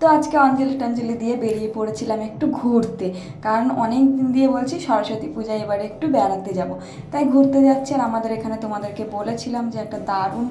তো আজকে অঞ্জলি টঞ্জলি দিয়ে বেরিয়ে পড়েছিলাম একটু ঘুরতে। কারণ অনেক দিন দিয়ে বলছি সরস্বতী পূজায় এবারে একটু বেড়াতে যাব। তাই ঘুরতে যাচ্ছি আর আমাদের এখানে তোমাদেরকে বলেছিলাম যে একটা দারুণ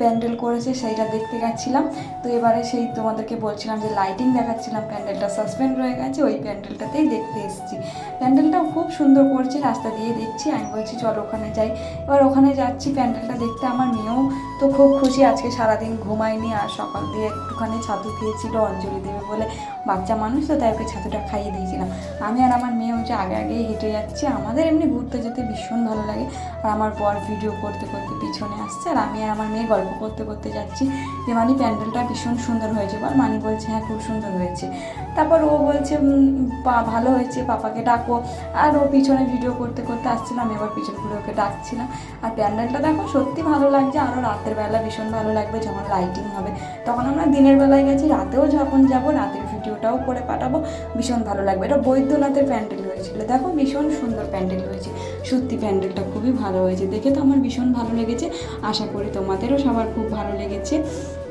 প্যান্ডেল করেছে, সেইটা দেখতে গেছিলাম। তো এবারে সেই তোমাদেরকে বলছিলাম যে লাইটিং দেখাচ্ছিলাম, প্যান্ডেলটা সাসপেন্ড রয়ে গেছে, ওই প্যান্ডেলটাতেই দেখতে এসেছি। প্যান্ডেলটাও খুব সুন্দর করছে, রাস্তা দিয়ে দেখছি, আমি বলছি চল ওখানে যাই। এবার ওখানে যাচ্ছি, প্যান্ডেলটা দেখতে আমার মেয়েও তো খুব খুশি, আজকে সারাদিন ঘুমায়নি আর সকাল দিয়ে একটুখানি ছাতু খেয়েছিল, অঞ্জলি দেবে বলে বাচ্চা মানুষ তো তাই ওকে ছাতুটা খাইয়ে দিয়েছিলাম। আমি আর আমার মেয়ে হচ্ছে আগে আগে হেঁটে যাচ্ছি, আমাদের এমনি ঘুরতে যেতে ভীষণ ভালো লাগে। আর আমার বর ভিডিও করতে করতে পিছনে আসছে আর আমি আর আমার মেয়ে গল্প করতে করতে যাচ্ছি যে মানে প্যান্ডেলটা ভীষণ সুন্দর হয়েছে বল। মানি বলছে হ্যাঁ খুব সুন্দর হয়েছে। তারপর ও বলছে পা- ভালো হয়েছে, পাপাকে ডাকো। আর ও পিছনে ভিডিও করতে করতে আসছিলাম এবার পিছন ঘুরে ওকে ডাকছিলাম। আর প্যান্ডেলটা দেখো, সত্যি ভালো লাগছে। আরও রাতের বেলা ভীষণ ভালো লাগবে, যখন লাইটিং হবে। তখন আমরা দিনের বেলায় গেছি, রাতেও যখন যাব, রাতের ভিডিওটাও করে পাঠাবো। ভীষণ ভালো লাগবে। এটা বৈদ্যনাথের প্যান্ডেল হয়েছিল। দেখো, ভীষণ সুন্দর প্যান্ডেল হয়েছে। সত্যি প্যান্ডেলটা খুবই ভালো হয়েছে। দেখে তো আমার ভীষণ ভালো লেগেছে। আশা করি তোমাদেরও সবার খুব ভালো লেগেছে।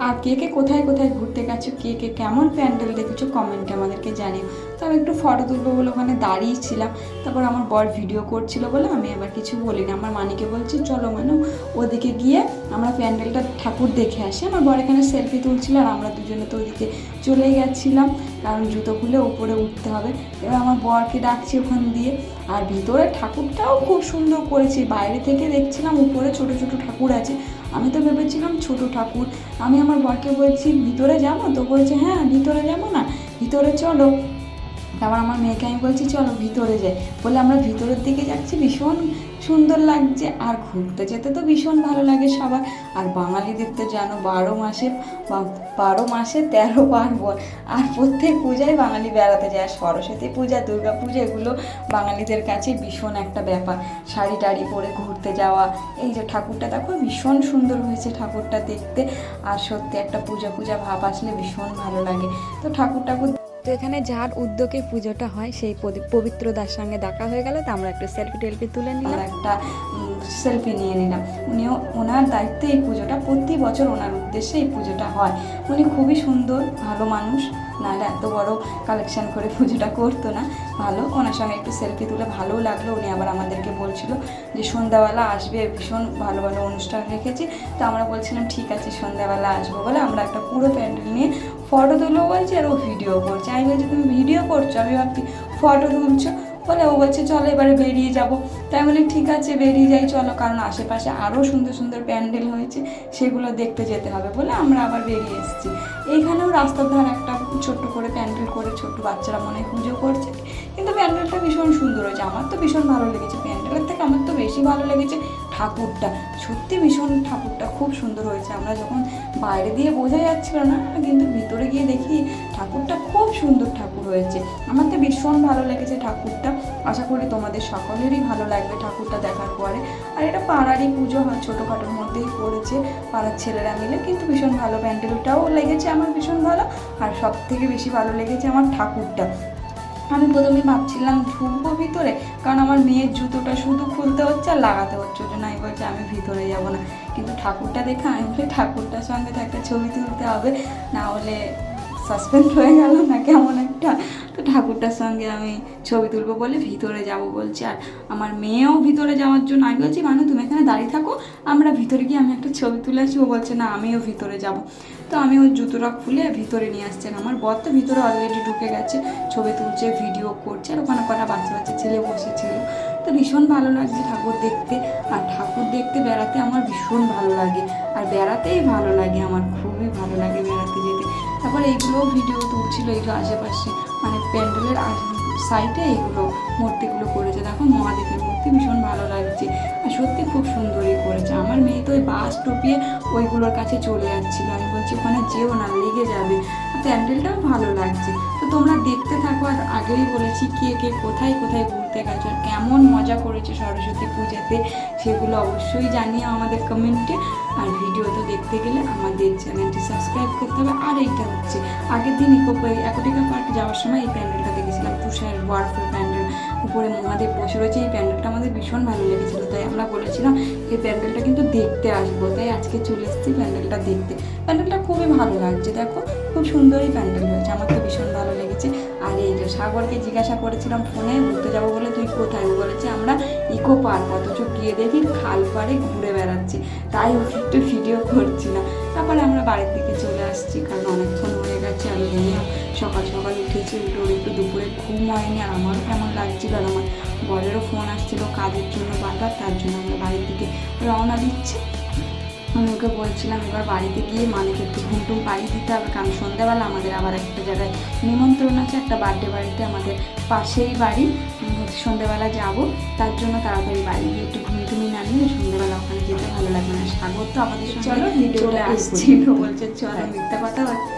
আর কে কে কোথায় কোথায় ঘুরতে গেছো, কে কে কেমন প্যান্ডেল দেখেছ কমেন্টে আমাদেরকে জানিও। তো আমি একটু ফটো তুলবো বলে ওখানে দাঁড়িয়েছিলাম তারপর আমার বর ভিডিও করছিল বলে আমি আবার কিছু বলি না আমার মানিকে বলছি, চলো মানে ওদিকে গিয়ে আমরা প্যান্ডেলটা ঠাকুর দেখে আসি। আমার বর এখানে সেলফি তুলছিল আর আমরা দুজনে তো ওদিকে চলে গেছিলাম, কারণ জুতো খুলে উপরে উঠতে হবে। এবার আমার বরকে ডাকছি ওখান দিয়ে। আর ভিতরে ঠাকুরটাও খুব সুন্দর করেছে। বাইরে থেকে দেখছিলাম উপরে ছোট ছোট ঠাকুর আছে। আমি তো ভেবেছিলাম ছোট ঠাকুর। আমি আমার বরকে বলছি, ভিতরে যাব? তো বলছে হ্যাঁ ভিতরে যাব না। ভিতরে চলো। তারপর আমার মেয়েকে আমি বলছি, চলো ভিতরে যাই। বলে আমরা ভিতরের দিকে যাচ্ছি, ভীষণ সুন্দর লাগছে আর ঘুরতে যেতে তো ভীষণ ভালো লাগে সবার। আর বাঙালিদের তো জানো বারো মাসে বারো মাসে তেরো পার্বণ। আর প্রত্যেক পূজায় বাঙালি বেড়াতে যায়। সরস্বতী পূজা, দুর্গা পূজা এগুলো বাঙালিদের কাছে ভীষণ একটা ব্যাপার। শাড়ি টাড়ি পরে ঘুরতে যাওয়া, এই যে ঠাকুরটা দেখো ভীষণ সুন্দর হয়েছে ঠাকুরটা দেখতে। আর সত্যি একটা পূজা পূজা ভাব আসলে ভীষণ ভালো লাগে। তো ঠাকুর ঠাকুর এখানে যার উদ্যোগে পুজোটা হয়, সেই পবিত্র পবিত্রদার সঙ্গে দেখা হয়ে গেল। তো আমরা একটা সেলফি টেলফি তুলে নিলাম। একটা সেলফি নিয়ে নিলাম। উনিও, ওনার দায়িত্বে এই পুজোটা প্রতি বছর ওনার উদ্দেশ্যে এই পুজোটা হয়। উনি খুবই সুন্দর, ভালো মানুষ। নাহলে এত বড় কালেকশন করে পুজোটা করতো না। ভালো, ওনার সঙ্গে একটু সেলফি তুলে ভালোও লাগল। উনি আবার আমাদেরকে বলছিল যে, সন্ধ্যাবেলা আসবে, ভীষণ ভালো ভালো অনুষ্ঠান রেখেছি। তো আমরা বলছিলাম, ঠিক আছে, সন্ধ্যাবেলা আসব। বলে আমরা একটা পুরো প্যান্ডেল নিয়ে ফটো তুলবো বলছি আর ও ভিডিও করছে। আমি বলছি, তুমি ভিডিও করছ? আমি ভাবছি ফটো তুলছো? বলে ও বলছে, চলো এবারে বেরিয়ে যাব। তাই বলি ঠিক আছে, বেরিয়ে যাই, চলো। কারণ আশেপাশে আরও সুন্দর সুন্দর প্যান্ডেল হয়েছে, সেগুলো দেখতে যেতে হবে বলে আমরা আবার বেরিয়ে এসেছি। এইখানেও রাস্তার ধার একটা ছোট্ট করে প্যান্ডেল করে ছোট্ট বাচ্চারা মনে পুজো করছে। কিন্তু প্যান্ডেলটা ভীষণ সুন্দর হয়েছে। আমার তো ভীষণ ভালো লেগেছে। প্যান্ডেলের থেকে আমার তো বেশি ভালো লেগেছে ঠাকুরটা। সত্যি ভীষণ ঠাকুরটা খুব সুন্দর হয়েছে। আমরা যখন বাইরে দিয়ে বোঝা যাচ্ছিল না, কিন্তু ভিতরে গিয়ে দেখি ঠাকুরটা খুব সুন্দর ঠাকুর। হয়েছে। আমার তো ভীষণ ভালো লেগেছে ঠাকুরটা। আশা করি তোমাদের সকলেরই ভালো লাগবে ঠাকুরটা দেখার পরে। আর এটা পাড়ারই পুজো, হয়, ছোটোখাটোর মধ্যেই পড়েছে পাড়ার ছেলেরা মিলে। কিন্তু ভীষণ ভালো প্যান্ডেলটাও লেগেছে আমার ভীষণ ভালো। আর সব থেকে বেশি ভালো লেগেছে আমার ঠাকুরটা। আমি প্রথমে ভাবছিলাম ঢুকবো ভিতরে, কারণ আমার মেয়ের জুতোটা শুধু খুলতে হচ্ছে আর লাগাতে হচ্ছে। ওই জন্য আমি বলছি, আমি ভিতরে যাব না। কিন্তু ঠাকুরটা দেখে আমি ঠাকুরটার সঙ্গে তো একটা ছবি তুলতে হবে। না হলে সাসপেন্ড হয়ে গেল না কেমন একটা? তো ঠাকুরটার সঙ্গে আমি ছবি তুলবো বলে ভিতরে যাব বলছি। আর আমার মেয়েও ভিতরে যাওয়ার জন্য আমি বলছি, মানু, তুমি এখানে দাঁড়িয়ে থাকো, আমরা ভিতরে গিয়ে আমি একটা ছবি তুলে আসি ও বলছে, না, আমিও ভিতরে যাব। তো আমি ওই জুতোটা খুলে ভিতরে নিয়ে আসছেন আমার বর তো ভিতরে অলরেডি ঢুকে গেছে, ছবি তুলছে ভিডিও করছে, আর ওখানে কটা বাচ্চা বাচ্চা ছেলে বসেছিল। তো ভীষণ ভালো লাগছে ঠাকুর দেখতে। আর ঠাকুর দেখতে বেড়াতে আমার ভীষণ ভালো লাগে। আর বেড়াতেই ভালো লাগে, আমার খুবই ভালো লাগে বেড়াতে যেতে। তারপর এইগুলোও ভিডিও তুলছিল, এইগুলো আশেপাশে মানে প্যান্ডেলের সাইডে এইগুলো মূর্তিগুলো করেছে। দেখো মহাদেবের মূর্তি ভীষণ ভালো লাগছে। আর সত্যি খুব সুন্দরই করেছে। আমার মেয়ে তো ওই বাস টপিয়ে ওইগুলোর কাছে চলে যাচ্ছিল। আমি বলছি, ওখানে যেও না, লেগে যাবে। প্যান্ডেলটাও ভালো লাগছে। তো তোমরা দেখতে থাকো, আর আগেই বলেছি কে কে কোথায় কোথায় ঘুরতে গেছো, আর কেমন মজা করেছে সরস্বতী পূজাতে, সেগুলো অবশ্যই জানিয়ে আমাদের কমেন্টে। আর ভিডিও তো দেখতে গেলে আমাদের চ্যানেলটি সাবস্ক্রাইব করতে হবে। আর এইটা হচ্ছে, আগের দিন ইকো অ্যাকোটিকা পার্ক যাওয়ার সময় এই প্যান্ডেলটা দেখেছিলাম, তুষার ওয়ারফুল প্যান্ডেল উপরে মহাদেব বসে রয়েছে, এই প্যান্ডেলটা আমাদের ভীষণ ভালো লেগেছিলো, তাই আমরা বলেছিলাম এই প্যান্ডেলটা কিন্তু দেখতে আসব। তাই আজকে চলে এসেছি প্যান্ডেলটা দেখতে। প্যান্ডেলটা খুবই ভালো লাগছে, দেখো। খুব সুন্দরই প্যান্ডেল হয়েছে, আমার তো ভীষণ ভালো লেগেছে। আর এই যে সাগরকে জিজ্ঞাসা করেছিলাম ফোনে, ঘুরতে যাব বলে, তুই কোথায়? বলেছে, আমরা ইকো পার্ক অথচ গিয়ে দেখি খাল পাড়ে ঘুরে বেড়াচ্ছি। তাই ওকে একটু ভিডিও করছি না তারপরে আমরা বাড়ির দিকে চলে আসছি, কারণ অনেকক্ষণ হয়ে গেছে আমি মেয়েও সকাল সকাল উঠেছি। উঠে একটু দুপুরে ঘুম হয়নি, আর আমারও কেমন লাগছিল, আর আমার বরেরও ফোন আসছিল কাজের জন্য বারবার, তার জন্য আমরা বাড়ির দিকে রওনা দিচ্ছি। আমি ওকে বলছিলাম এবার বাড়িতে গিয়ে মালিক একটু ঘুম টুম পাড়িয়ে দিতে হবে। কারণ সন্ধ্যাবেলা আমাদের আবার একটা জায়গায় নিমন্ত্রণ আছে একটা বার্থডে বাড়িতে আমাদের পাশেই বাড়ি। সন্ধ্যাবেলা যাব তার জন্য তাড়াতাড়ি বাড়ি গিয়ে একটু ঘুম টুমি না নিয়ে সন্ধ্যাবেলা ওখানে যেতে ভালো লাগবে না। সাগর তো আমাদের চলো ভিডিওটা আসছিল বলছে চলো মিথ্যা কথা হচ্ছে